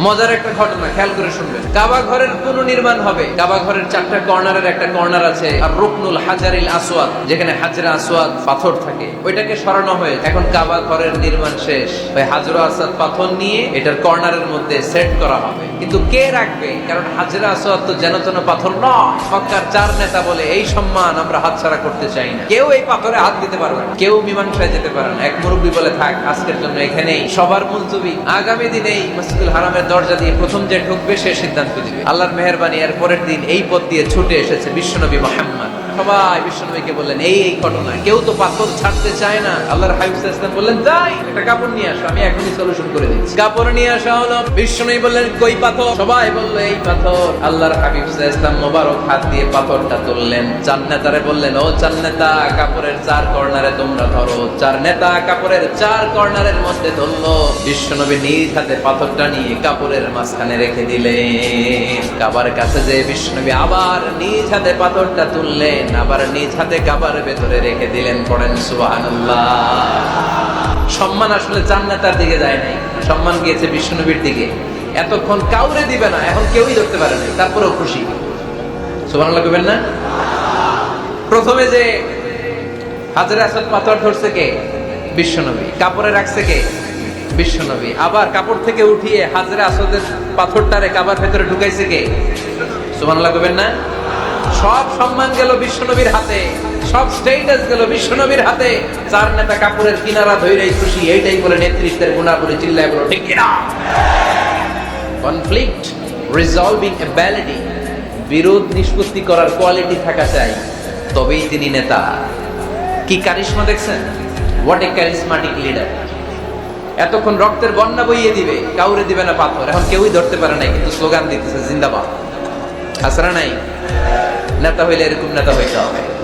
মজার একটা ঘটনা, খেয়াল করে শুনবেন। কাবা ঘরের পুনর্নির্মাণ হবে। কাবা ঘরের চারটা কর্নারের একটা কর্নার আছে, আর রুকনুল হাজারিল আসওয়াদ, যেখানে হাজরা আসওয়াদ পাথর থাকে। ওইটাকে সরানো হয়ে, এখন কাবা ঘরের নির্মাণ শেষ। ওই হাজরা আসওয়াদ পাথর নিয়ে এটার কর্নারের মধ্যে সেট করা হবে। কিন্তু কে রাখবে? কারণ হাজরা আসওয়াদ তো যেন তেন পাথর নয়। সরকার চার নেতা বলে, এই সম্মান আমরা হাতছাড়া করতে চাই না। কেউ এই পাথরে হাত দিতে পারবে না। কেউ মীমাংসায় যেতে পারে না। এক মুরব্বী বলে, থাক, আজকের জন্য এখানেই। সবার মুলতবি, আগামী দিনেই মসজিদুল হারামের দরজা দিয়ে প্রথম যে ঢুকবে সে সিদ্ধান্ত দিবে আল্লাহর মেহরবানি এর পরের দিন এই পথ দিয়ে ছুটে এসেছে বিশ্বনবী মোহাম্মদ। সবাই বিশ্বনবীকে বললেন, এই এই ঘটনা, কেউ তো পাথর ছাড়তে চায় না। আল্লাহর হাবিব ইসলাম বললেন তাই একটা কাপড় নিয়ে আসো, আমি এখনই সলিউশন করে দিচ্ছি। কাপড় নিয়ে আসা হলো, বিশ্বনবী বললেন, কই পাথর? সবাই বলল, এই পাথর। আল্লাহর হাবিব ইসলাম মোবারক হাত দিয়ে পাথরটা তুললেন। চার নেতারে বললেন, ও চার নেতা, কাপড়ের চার কর্নারে তোমরা ধরো। চার নেতা কাপড়ের চার কর্নারের মধ্যে ধরলো। বিশ্বনবী নিজ হাতে পাথরটা নিয়ে কাপড়ের মাঝখানে রেখে দিলেন। কাবার কাছে যে বিশ্বনবী আবার নিজ হাতে পাথরটা তুললেন। আবার নিজ হাতে কাবার ভেতরে রেখে দিলেন, পড়েন সুবহানাল্লাহ। সম্মান আসলে জান্নাতার দিকে যায় নাই, সম্মান গিয়েছে বিষ্ণুনবীর দিকে। এতক্ষণ কাউরে দিবে না, এখন কেউই ধরতে পারে না তারপরেও খুশি। সুবহানাল্লাহ কইবেন না? প্রথমে যে হাজারে আসদ পাথর ধরছে কে? বিশ্বনবী। কাপড়ে রাখছে কে? বিশ্বনবী। আবার কাপড় থেকে উঠিয়ে হাজারে আসদের পাথরটারে কাবার ভেতরে ঢুকাইছে কে? সুবহানাল্লাহ কইবেন না? সব সম্মান গেল বিশ্বনবীর হাতে। সব স্টেটাস গেল বিশ্বনবীর হাতে। চার নেতা কাপুরের কিনারা ধৈরাই খুশি, এইটাই বলে নেতৃত্বের গুণাবলী চিল্লায় বলো, ঠিক কিনা? কনফ্লিক্ট রিজলভিং অ্যাবিলিটি বিরোধ নিষ্পত্তি করার কোয়ালিটি থাকা চাই, তবেই তিনি নেতা। কি কারিশমা দেখছেন? হোয়াট এ ক্যারিসমাটিক লিডার এতক্ষণ রক্তের বন্যা বইয়ে দিবে, কাউরে দিবে না পাথর। এখন কেউই ধরতে পারে নাই, কিন্তু স্লোগান দিতেছে, জিন্দাবাদ। আসরা নাই? নেতা হইলে এরকম নেতা হইতে হবে।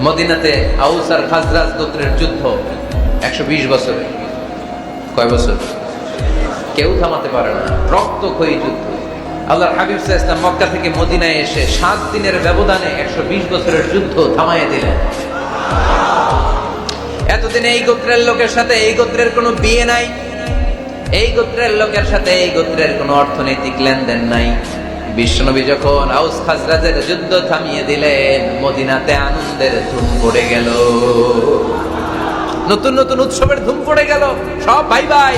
মদিনাতে আউস আর খাজরাজ গোত্রের যুদ্ধ একশো বিশ বছরে। কয় বছর? কেউ থামাতে পারে না। যুদ্ধ। আল্লাহর হাবিব ইসলাম মক্কা থেকে মদিনায় এসে সাত দিনের ব্যবধানে একশো বিশ বছরের যুদ্ধ থামাইয়ে দিলেন। এতদিন এই গোত্রের লোকের সাথে এই গোত্রের কোনো বিয়ে নাই। এই গোত্রের লোকের সাথে এই গোত্রের কোনো অর্থনৈতিক লেনদেন নাই। বিশ্বনবী যখন আউস খাজরাজের যুদ্ধ থামিয়ে দিলেন, মদিনাতে আনন্দের ধুম পড়ে গেল। নতুন নতুন উৎসবের ধুম পড়ে গেল। সব ভাই ভাই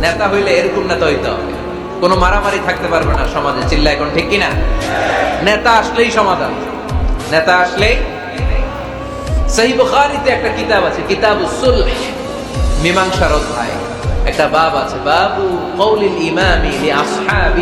নেতা হইলে এরকম নেতা হইতে হবে। কোনো মারামারি থাকতে পারবে না সমাজে। চিল্লা এখন ঠিক কিনা? নেতা আসলেই সমাধান। নেতা আসলেই সহি বুখারীতে একটা কিতাব আছে, কিতাব সুলহ। মীমাংসার অধ্যায়। একটা বাব আছে, বাবু কৌলিল ইমামি আসহাবি